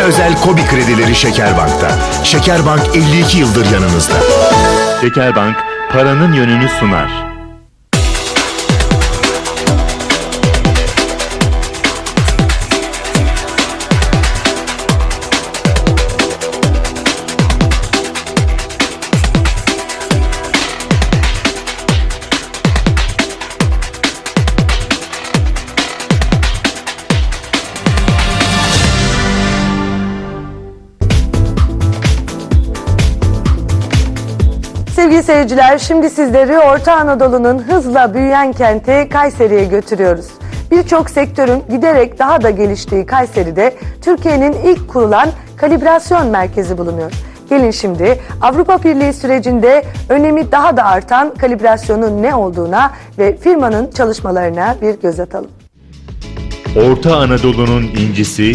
Size özel Kobi kredileri Şekerbank'ta. Şekerbank 52 yıldır yanınızda. Şekerbank paranın yönünü sunar. Sevgili seyirciler, şimdi sizleri Orta Anadolu'nun hızla büyüyen kenti Kayseri'ye götürüyoruz. Birçok sektörün giderek daha da geliştiği Kayseri'de Türkiye'nin ilk kurulan kalibrasyon merkezi bulunuyor. Gelin şimdi Avrupa Birliği sürecinde önemi daha da artan kalibrasyonun ne olduğuna ve firmanın çalışmalarına bir göz atalım. Orta Anadolu'nun incisi,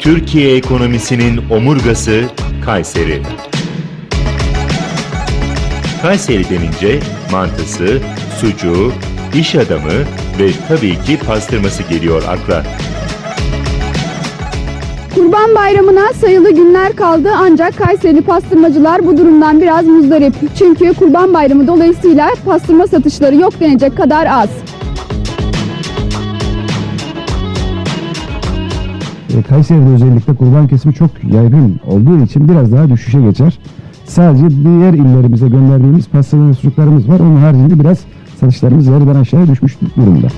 Türkiye ekonomisinin omurgası Kayseri. Kayseri denince mantısı, sucuğu, iş adamı ve tabii ki pastırması geliyor akla. Kurban Bayramı'na sayılı günler kaldı ancak Kayserili pastırmacılar bu durumdan biraz muzdarip. Çünkü Kurban Bayramı dolayısıyla pastırma satışları yok denecek kadar az. E, Kayseri'de özellikle kurban kesimi çok yaygın olduğu için biraz daha düşüşe geçer. Sadece diğer illerimize gönderdiğimiz ve sucuklarımız var. Onun haricinde biraz satışlarımız yarıdan aşağıya düşmüş durumda.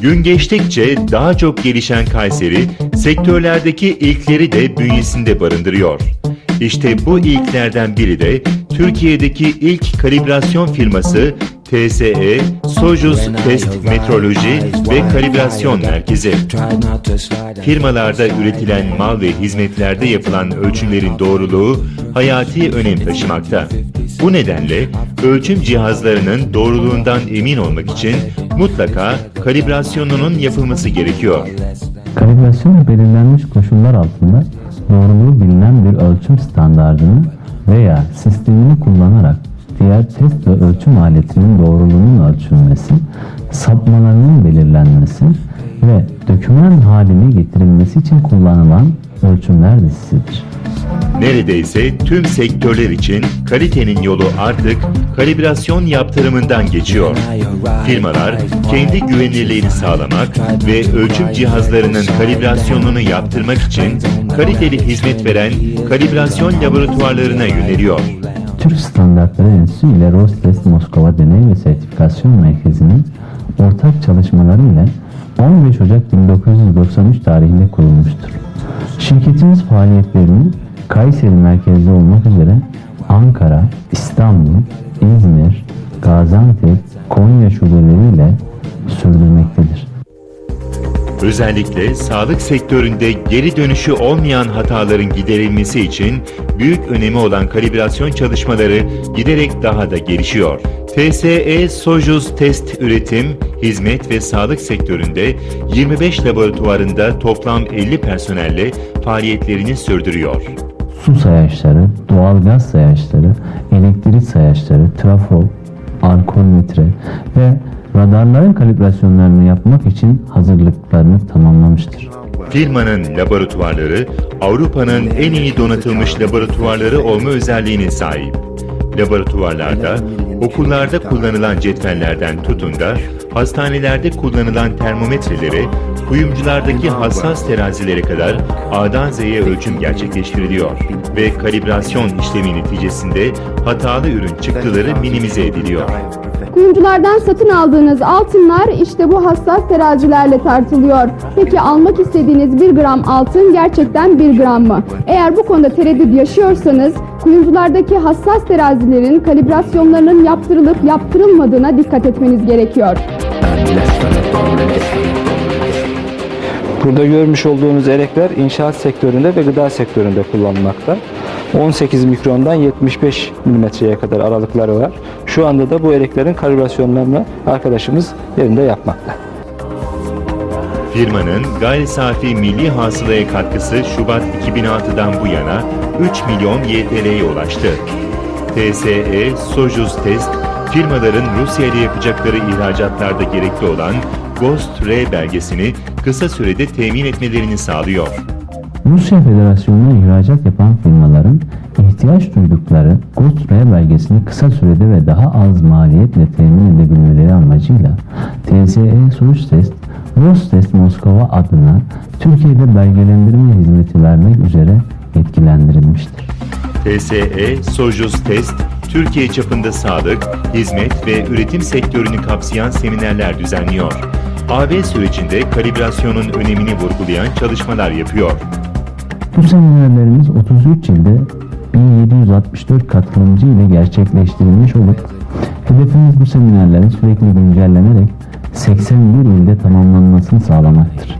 Gün geçtikçe daha çok gelişen Kayseri, sektörlerdeki ilkleri de bünyesinde barındırıyor. İşte bu ilklerden biri de Türkiye'deki ilk kalibrasyon firması TSE Sojus Test Metroloji ve Kalibrasyon Merkezi. Firmalarda üretilen mal ve hizmetlerde yapılan ölçümlerin doğruluğu hayati önem taşımakta. Bu nedenle ölçüm cihazlarının doğruluğundan emin olmak için mutlaka kalibrasyonunun yapılması gerekiyor. Kalibrasyon belirlenmiş koşullar altında doğruluğu bilinen bir ölçüm standardını veya sistemini kullanarak diğer test ve ölçüm aletinin doğruluğunun ölçülmesi, sapmalarının belirlenmesi ve döküman haline getirilmesi için kullanılan ölçümler dizisidir. Neredeyse tüm sektörler için kalitenin yolu artık kalibrasyon yaptırımından geçiyor. Firmalar kendi güvenilirliğini sağlamak ve ölçüm cihazlarının kalibrasyonunu yaptırmak için kaliteli hizmet veren kalibrasyon laboratuvarlarına yöneliyor. Türk Standartları Enstitüsü ile Rostest Moskova Deney ve Sertifikasyon Merkezi'nin ortak çalışmaları ile 15 Ocak 1993 tarihinde kurulmuştur. Şirketimiz faaliyetlerini Kayseri merkezli olmak üzere Ankara, İstanbul, İzmir, Gaziantep, Konya şubeleriyle. Özellikle sağlık sektöründe geri dönüşü olmayan hataların giderilmesi için büyük önemi olan kalibrasyon çalışmaları giderek daha da gelişiyor. TSE Sojus Test Üretim, Hizmet ve Sağlık sektöründe 25 laboratuvarında toplam 50 personelle faaliyetlerini sürdürüyor. Su sayaçları, doğalgaz sayaçları, elektrik sayaçları, trafo, alkolmetre ve radarların kalibrasyonlarını yapmak için hazırlıklarını tamamlamıştır. Firmanın laboratuvarları Avrupa'nın en iyi donatılmış laboratuvarları olma özelliğine sahip. Laboratuvarlarda okullarda kullanılan cetvellerden tutun da hastanelerde kullanılan termometrelere, kuyumculardaki hassas terazilere kadar A'dan Z'ye ölçüm gerçekleştiriliyor ve kalibrasyon işlemi neticesinde hatalı ürün çıktıları minimize ediliyor. Kuyumculardan satın aldığınız altınlar işte bu hassas terazilerle tartılıyor. Peki almak istediğiniz 1 gram altın gerçekten 1 gram mı? Eğer bu konuda tereddüt yaşıyorsanız kuyumculardaki hassas terazilerin kalibrasyonlarının yaptırılıp yaptırılmadığına dikkat etmeniz gerekiyor. Burada görmüş olduğunuz elekler inşaat sektöründe ve gıda sektöründe kullanılmakta. 18 mikrondan 75 milimetreye kadar aralıkları var. Şu anda da bu eleklerin kalibrasyonlarını arkadaşımız yerinde yapmakta. Firmanın gayri safi milli hasılaya katkısı Şubat 2006'dan bu yana 3 milyon YTL'ye ulaştı. TSE Sojus Test, firmaların Rusya ile yapacakları ihracatlarda gerekli olan Ghost R belgesini kısa sürede temin etmelerini sağlıyor. Rusya Federasyonu'na ihracat yapan firmaların ihtiyaç duydukları GOST-R belgesini kısa sürede ve daha az maliyetle temin edebilmeleri amacıyla TSE Soçtest, Rostest Moskova adına Türkiye'de belgelendirme hizmeti vermek üzere yetkilendirilmiştir. TSE, Sojus Test, Türkiye çapında sağlık, hizmet ve üretim sektörünü kapsayan seminerler düzenliyor. AB sürecinde kalibrasyonun önemini vurgulayan çalışmalar yapıyor. Bu seminerlerimiz 33 ilde 1764 katılımcı ile gerçekleştirilmiş olup hedefimiz bu seminerlerin sürekli güncellenerek 81 ilde tamamlanmasını sağlamaktır.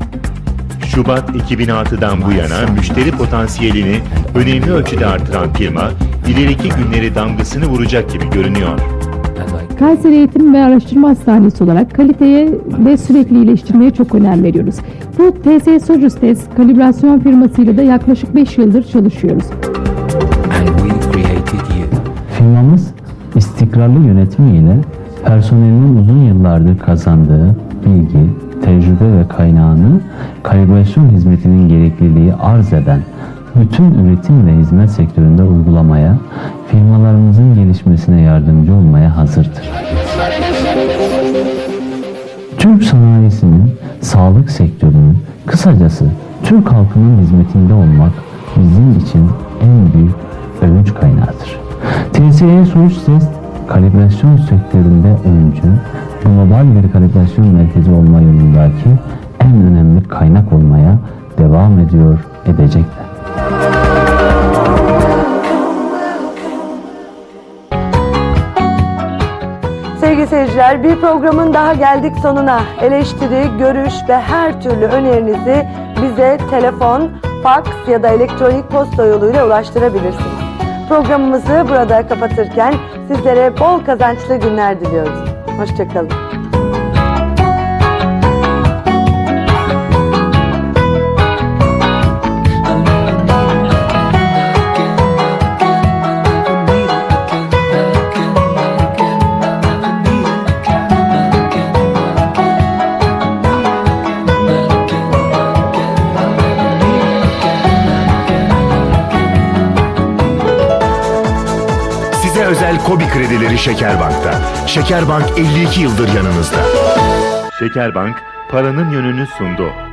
Şubat 2006'dan bu yana müşteri potansiyelini önemli ölçüde artıran firma, ileriki günleri damgasını vuracak gibi görünüyor. Kayseri Eğitim ve Araştırma Hastanesi olarak kaliteye ve sürekli iyileştirmeye çok önem veriyoruz. Bu TS Sojus Test kalibrasyon firmasıyla da yaklaşık 5 yıldır çalışıyoruz. Firmamız istikrarlı yönetimiyle personelinin uzun yıllardır kazandığı bilgi, tecrübe ve kaynağını kalibrasyon hizmetinin gerekliliği arz eden bütün üretim ve hizmet sektöründe uygulamaya, firmalarımızın gelişmesine yardımcı olmaya hazırdır. Türk sanayisinin, sağlık sektörünün, kısacası Türk halkının hizmetinde olmak bizim için en büyük övünç kaynağıdır. TSE Sonuç Test kalibrasyon sektöründe öncü, global bir kalibrasyon merkezi olma yolundaki en önemli kaynak olmaya devam ediyor, edecekler. Seyirciler bir programın daha geldik sonuna. Eleştiri, görüş ve her türlü önerinizi bize telefon, faks ya da elektronik posta yoluyla ulaştırabilirsiniz. Programımızı burada kapatırken sizlere bol kazançlı günler diliyoruz. Hoşçakalın. Kobi kredileri Şekerbank'ta. Şekerbank 52 yıldır yanınızda. Şekerbank, paranın yönünü sundu.